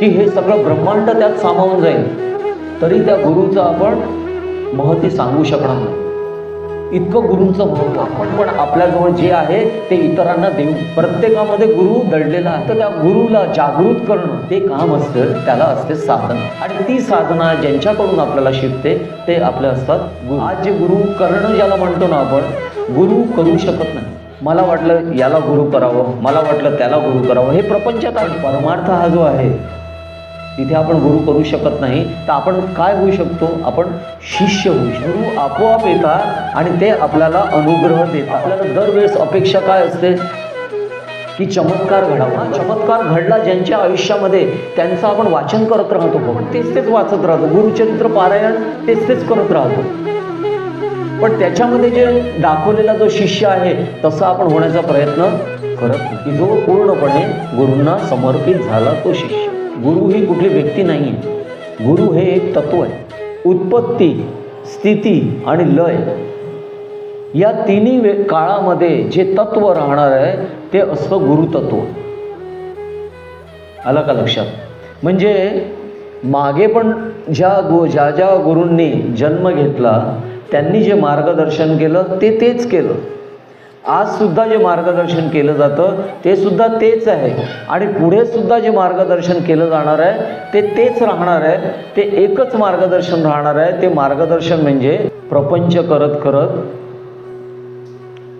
की हे सगळं ब्रह्मांड त्यात सामावून जाईल. तरी त्या गुरुचं आपण महती सांगू शकणार नाही. इतकं गुरूंचं महत्त्व आपण पण आपल्याजवळ जे आहे ते इतरांना देऊ. प्रत्येकामध्ये गुरु दडलेला आहे तर त्या गुरुला जागृत करणं ते काम असतं त्याला असते साधना. आणि ती साधना ज्यांच्याकडून आपल्याला शिकते ते आपले असतात गुरु. आज जे गुरु करणं ज्याला म्हणतो ना आपण गुरु करू शकत नाही. मला वाटलं याला गुरु करावं मला वाटलं त्याला गुरु करावं. हे प्रपंचात आहे. परमार्थ हा जो आहे तिथे आपण गुरु करू शकत नाही तर आपण काय होऊ शकतो? आपण शिष्य होऊ शकतो. गुरु आपोआप येतात आणि ते आपल्याला अनुग्रह देतात. आपल्याला दरवेळेस अपेक्षा काय असते? की चमत्कार घडावा. चमत्कार घडला ज्यांच्या आयुष्यामध्ये त्यांचं आपण वाचन करत राहतो पण तेच तेच वाचत राहतो. गुरुचरित्र पारायण तेच तेच करत राहतो. पण त्याच्यामध्ये जे दाखवलेला जो शिष्य आहे तसा आपण होण्याचा प्रयत्न करत नाही. की जो पूर्णपणे गुरूंना समर्पित झाला तो शिष्य. गुरु ही कुठली व्यक्ती नाही आहे गुरु हे एक तत्व आहे. उत्पत्ती स्थिती आणि लय. या तिन्ही वे काळामध्ये जे तत्व राहणार आहे ते असतं गुरुतत्व आलं का लक्षात? म्हणजे मागे पण ज्या गु ज्या ज्या गुरूंनी जन्म घेतला त्यांनी जे मार्गदर्शन केलं ते तेच केलं. आज सुद्धा जे मार्गदर्शन केलं जातं ते सुद्धा तेच आहे. आणि पुढे सुद्धा जे मार्गदर्शन केलं जाणार आहे ते तेच राहणार आहे. ते एकच मार्गदर्शन राहणार आहे. ते मार्गदर्शन म्हणजे प्रपंच करत करत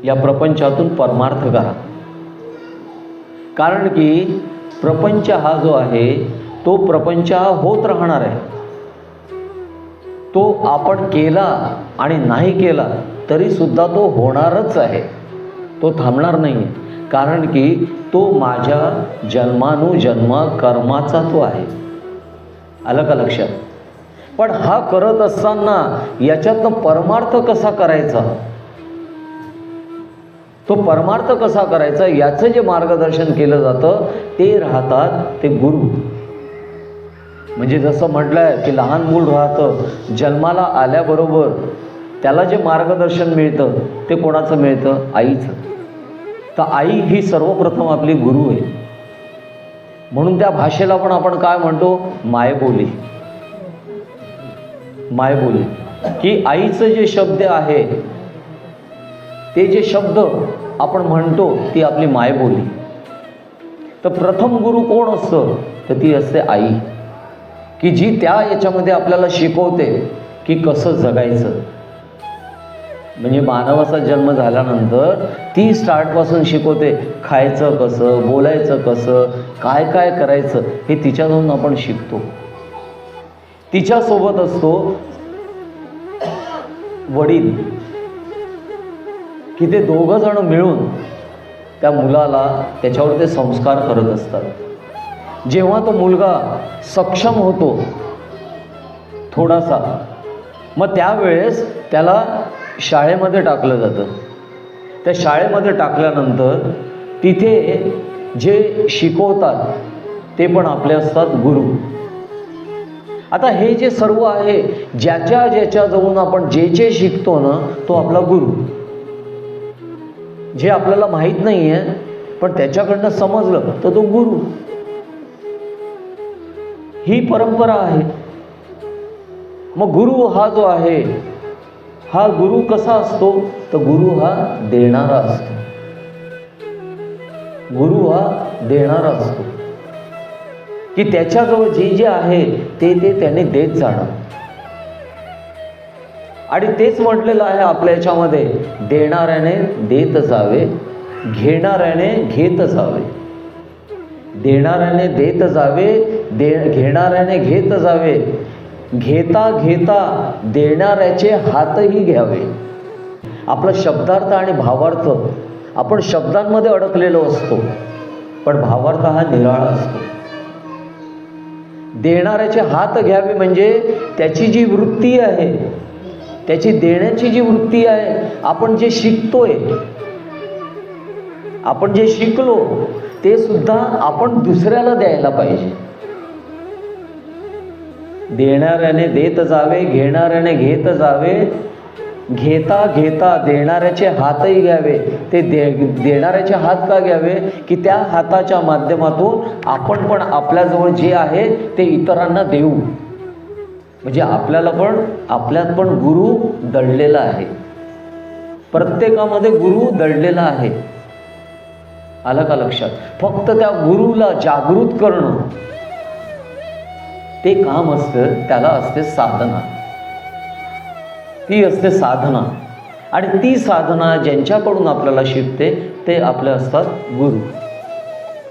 या प्रपंचातून परमार्थ करा. कारण की प्रपंच हा जो आहे तो प्रपंच हा होत राहणार आहे. तो आपण केला आणि नाही केला तरी सुद्धा तो होणारच आहे. तो थांबणार नाही कारण की तो माझ्या जन्मानुजन्म कर्माचा तो आहे. आलं का लक्षात? पण हा करत असताना याच्यातनं परमार्थ कसा करायचा? तो परमार्थ कसा करायचा? याचं जे मार्गदर्शन केलं जातं ते राहतात ते गुरु. म्हणजे जसं म्हटलंय की लहान मूल राहतं जन्माला आल्याबरोबर त्याला जे मार्गदर्शन मिळतं ते कोणाचं मिळतं? आईचं. तर आई ही सर्वप्रथम आपली गुरु आहे. म्हणून त्या भाषेला पण आपण काय म्हणतो? मायबोली मायबोली की आईचं जे शब्द आहे ते जे शब्द आपण म्हणतो ती आपली मायबोली तर प्रथम गुरु कोण असतं? तर ती असते आई. की जी त्या याच्यामध्ये आपल्याला शिकवते की कसं जगायचं. म्हणजे मानवाचा जन्म झाल्यानंतर ती स्टार्टपासून शिकवते खायचं कसं बोलायचं कसं काय काय करायचं हे तिच्यातून आपण शिकतो. तिच्यासोबत असतो वडील. की ते दोघं जण मिळून त्या मुलाला त्याच्यावर ते संस्कार करत असतात. जेव्हा तो मुलगा सक्षम होतो थोडासा मग त्यावेळेस त्याला शाळेमध्ये टाकलं जातं. त्या शाळेमध्ये टाकल्यानंतर तिथे जे शिकवतात ते पण आपले असतात गुरु आता हे जे सर्व आहे ज्याच्या ज्याच्या जाऊन आपण जे जे शिकतो ना तो आपला गुरु. जे आपल्याला माहीत नाही आहे पण त्याच्याकडनं समजलं तर तो गुरु. ही परंपरा आहे. मग गुरु हा जो आहे हा गुरु कसा असतो? तर गुरु हा देणारा असतो. गुरु हा देणारा असतो. की त्याच्याजवळ जे जे आहे ते ते त्याने देत जाणार. आणि तेच म्हटलेलं आहे आपल्या याच्यामध्ये देणाऱ्याने देत जावे घेणाऱ्याने घेत जावे. देणाऱ्याने देत जावे दे घेणाऱ्याने घेत जावे. घेता घेता देणाऱ्याचे हातही घ्यावे. आपला शब्दार्थ आणि भावार्थ आपण शब्दांमध्ये अडकलेलो असतो पण भावार्थ हा निराळा असतो. देणाऱ्याचे हात घ्यावे म्हणजे त्याची जी वृत्ती आहे त्याची देण्याची जी वृत्ती आहे आपण जे शिकतोय आपण जे शिकलो ते सुद्धा आपण दुसऱ्याला द्यायला पाहिजे. देणाऱ्याने देत जावे घेणाऱ्याने घेत जावे. घेता घेता देणाऱ्याचे हातही घ्यावे. ते दे देणाऱ्याचे हात का घ्यावे? की त्या हाताच्या माध्यमातून आपण पण आपल्याजवळ जे आहे ते इतरांना देऊ. म्हणजे आपल्याला पण आपल्यात पण गुरु दडलेला आहे. प्रत्येकामध्ये गुरु दडलेला आहे. आलं का लक्षात? फक्त त्या गुरुला जागृत करणं. ते काम असतं त्याला असते साधना. ती असते साधना. आणि ती साधना ज्यांच्याकडून आपल्याला शिकते ते आपले असतात गुरु.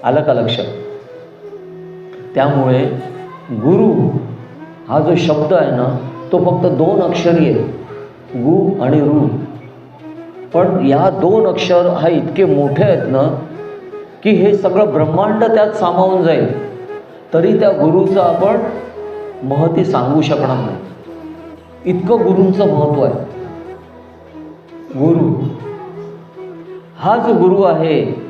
आलं का लक्षात? त्यामुळे गुरु हा जो शब्द आहे ना तो फक्त दोन अक्षरी आहे गु आणि रु. पण या दोन अक्षर हा इतके मोठे आहेत ना की हे सगळं ब्रह्मांड त्यात सामावून जाईल. तरी त्या गुरुचं आपण महती सांगू शकणार नाही. इतकं गुरूंचं महत्त्व आहे. गुरु हा जो गुरु आहे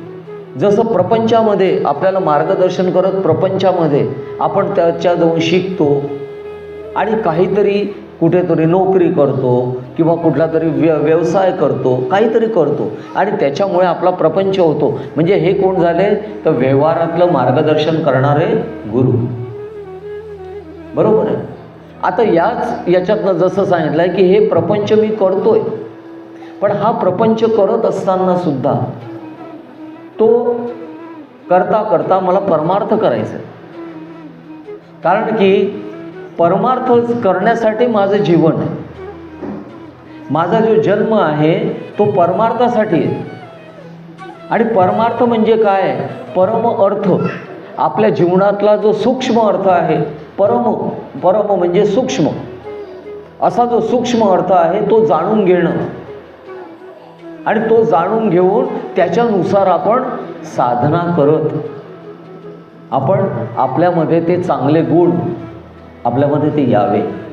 जसं प्रपंचामध्ये आपल्याला मार्गदर्शन करत प्रपंचामध्ये आपण त्याच्या जाऊन शिकतो आणि काहीतरी कुठेतरी नोकरी करतो किंवा कुठला तरी व्य व्यवसाय करतो काहीतरी करतो. आणि त्याच्यामुळे आपला प्रपंच होतो. म्हणजे हे कोण झाले? तर व्यवहारातलं मार्गदर्शन करणारे गुरु. बरोबर आहे? आता याच याच्यातनं जसं सांगितलं आहे की हे प्रपंच मी करतोय. पण हा प्रपंच करत असताना सुद्धा तो करता करता मला परमार्थ करायचा आहे कारण की परमार्थ करण्यासाठी माझं जीवन आहे. माझा जो जन्म आहे तो परमार्थासाठी आहे. आणि परमार्थ म्हणजे काय? परम अर्थ. आपल्या जीवनातला जो सूक्ष्म अर्थ आहे परम परम म्हणजे सूक्ष्म. असा जो सूक्ष्म अर्थ आहे तो जाणून घेणं. आणि तो जाणून घेऊन त्याच्यानुसार आपण साधना करत. आपण आपल्यामध्ये ते चांगले गुण आपल्यामध्ये ते यावे.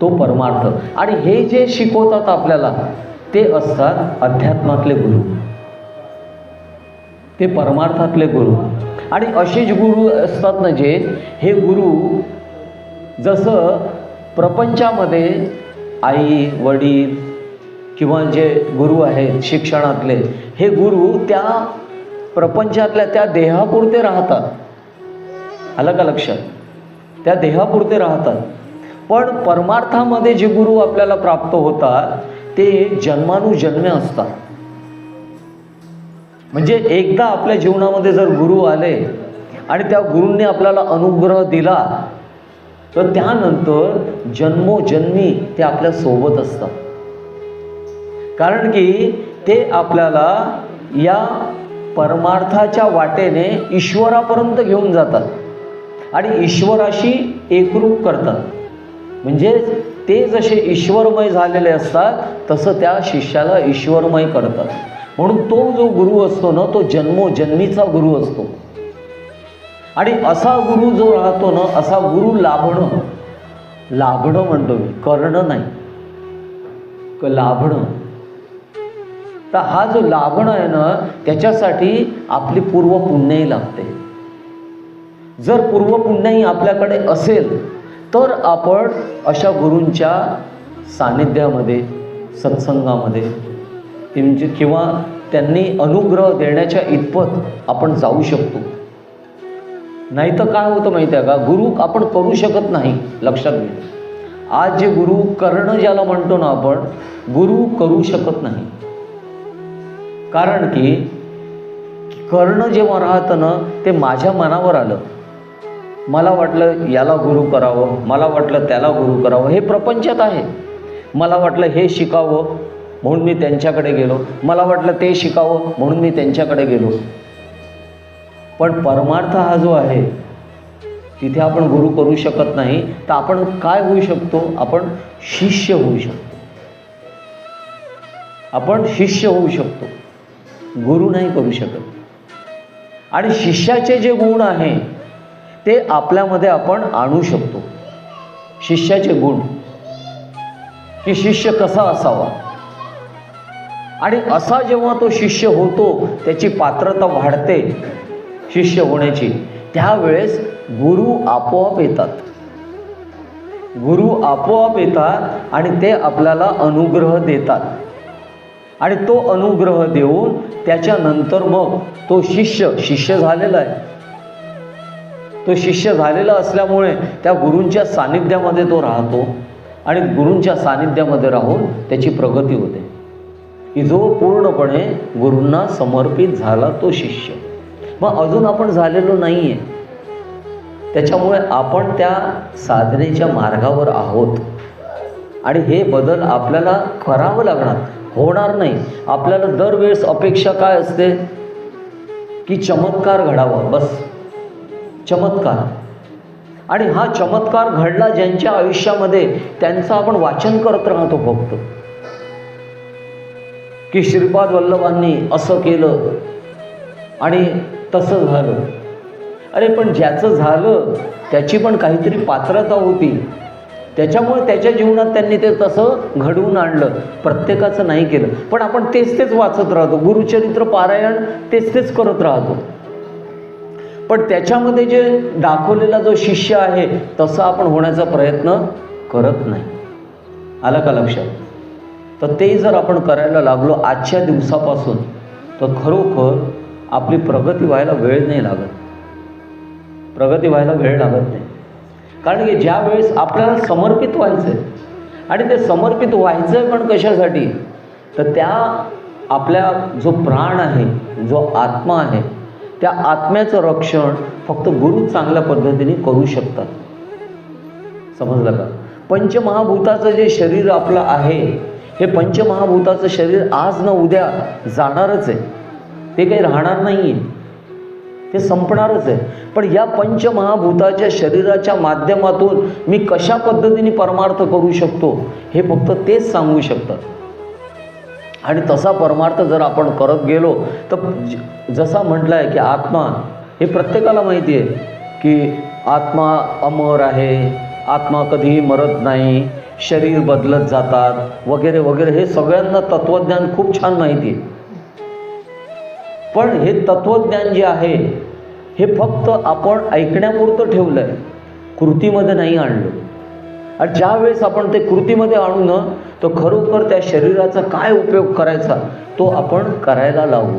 तो परमार्थ. आणि हे जे शिकवतात आपल्याला ते असतात अध्यात्मातले गुरु. ते परमार्थातले गुरु. आणि असेच गुरु असतात ना जे हे गुरु जसं प्रपंचामध्ये आई वडील किंवा जे गुरु आहेत शिक्षणातले हे गुरु त्या प्रपंचातल्या त्या देहापुरते राहतात. आलं का लक्षात? त्या देहापुरते राहतात. पण परमार्थामध्ये जे गुरु आपल्याला प्राप्त होतात ते जन्मानुजन्मे असतात. म्हणजे एकदा आपल्या जीवनामध्ये जर गुरु आले आणि त्या गुरूंनी आपल्याला अनुग्रह दिला तर त्यानंतर जन्मोजन्मी ते आपल्यासोबत असतात. कारण की ते आपल्याला या परमार्थाच्या वाटेने ईश्वरापर्यंत घेऊन जातात. आणि ईश्वराशी एकरूप करतात. म्हणजे ते जसे ईश्वरमय झालेले असतात तसं त्या शिष्याला ईश्वरमय करतात. म्हणून तो जो गुरु असतो ना तो जन्मोजन्मीचा गुरु असतो. आणि असा गुरु जो राहतो ना असा गुरु लाभणं लाभणं म्हणतो मी करणं नाही. क लाभणं. तर हा जो लाभणं आहे ना त्याच्यासाठी आपली पूर्व पुण्याही लागते. जर पूर्व पुण्याही आपल्याकडे असेल तर आपण अशा गुरूंच्या सानिध्यामध्ये सत्संगामध्ये त्यांचे किंवा त्यांनी अनुग्रह देण्याच्या इतपत आपण जाऊ शकतो. नाही तर काय होतं माहिती आहे का? गुरु आपण करू शकत नाही लक्षात घ्या. आज जे गुरु करणं ज्याला म्हणतो ना आपण गुरु करू शकत नाही. कारण की करणं जेव्हा राहतं ना ते माझ्या मनावर आलं. मला वाटलं याला गुरु करावं मला वाटलं त्याला गुरु करावं हे प्रपंचात आहे. मला वाटलं हे शिकावं म्हणून मी त्यांच्याकडे गेलो. मला वाटलं ते शिकावं म्हणून मी त्यांच्याकडे गेलो. पण परमार्थ हा जो आहे तिथे आपण गुरु करू शकत नाही तर आपण काय होऊ शकतो? आपण शिष्य होऊ शकतो. आपण शिष्य होऊ शकतो. गुरु नाही करू शकत. आणि शिष्याचे जे गुण आहे ते आपल्यामध्ये आपण आणू शकतो. शिष्याचे गुण. की शिष्य कसा असावा? आणि असा जेव्हा तो शिष्य होतो त्याची पात्रता वाढते शिष्य होण्याची त्यावेळेस गुरु आपोआप येतात. गुरु आपोआप येतात आणि ते आपल्याला अनुग्रह देतात. आणि तो अनुग्रह देऊन त्याच्यानंतर मग तो शिष्य शिष्य झालेला आहे. तो शिष्य झालेला असल्यामुळे त्या गुरूंच्या सानिध्यामध्ये तो राहतो आणि गुरूंच्या सानिध्यामध्ये राहून त्याची प्रगती होते. की जो पूर्णपणे गुरूंना समर्पित झाला तो शिष्य. मग अजून आपण झालेलो नाही आहे त्याच्यामुळे आपण त्या साधनेच्या मार्गावर आहोत. आणि हे बदल आपल्याला करावं लागणार. होणार नाही. आपल्याला दरवेळेस अपेक्षा काय असते? की चमत्कार घडावा. बस. चमत्कार. आणि हा चमत्कार घडला ज्यांच्या आयुष्यामध्ये त्यांचं आपण वाचन करत राहतो फक्त. की श्रीपाद वल्लभांनी असं केलं आणि तसं झालं. अरे पण ज्याचं झालं त्याची पण काहीतरी पात्रता होती. त्याच्यामुळे त्याच्या जीवनात त्यांनी ते तसं घडवून आणलं. प्रत्येकाचं नाही केलं. पण आपण तेच तेच वाचत राहतो. गुरुचरित्र पारायण तेच तेच करत राहतो. पण त्याच्यामध्ये जे दाखवलेला जो शिष्य आहे तसं आपण होण्याचा प्रयत्न करत नाही. आलं का लक्षात? तर ते जर आपण करायला लागलो आजच्या दिवसापासून तर खरोखर आपली प्रगती व्हायला वेळ नाही लागत. प्रगती व्हायला वेळ लागत नाही. कारण की ज्या वेळेस आपल्याला समर्पित व्हायचं आहे आणि ते समर्पित व्हायचं आहे पण कशासाठी? तर त्या आपल्या जो प्राण आहे जो आत्मा आहे त्या आत्म्याचं रक्षण फक्त गुरु चांगल्या पद्धतीने करू शकतात. समजलं का? पंचमहाभूताचं जे शरीर आपलं आहे हे पंचमहाभूताचं शरीर आज न उद्या जाणारच आहे. ते काही राहणार नाही आहे ते संपणारच आहे. पण या पंचमहाभूताच्या शरीराच्या माध्यमातून मी कशा पद्धतीने परमार्थ करू शकतो हे फक्त तेच सांगू शकतात. आणि तसा परमार्थ जर आपण करत गेलो तर ज- जसा म्हटलं आहे की आत्मा हे प्रत्येकाला माहिती आहे की आत्मा अमर आहे आत्मा कधीही मरत नाही शरीर बदलत जातात वगैरे वगैरे हे सगळ्यांना तत्त्वज्ञान खूप छान माहिती आहे. पण हे तत्त्वज्ञान जे आहे हे फक्त आपण ऐकण्यापुरतं ठेवलं आहे कृतीमध्ये नाही आणलं. आणि ज्यावेळेस आपण ते कृतीमध्ये आणू ना तर खरोखर त्या शरीराचा काय उपयोग करायचा तो आपण करायला लावू.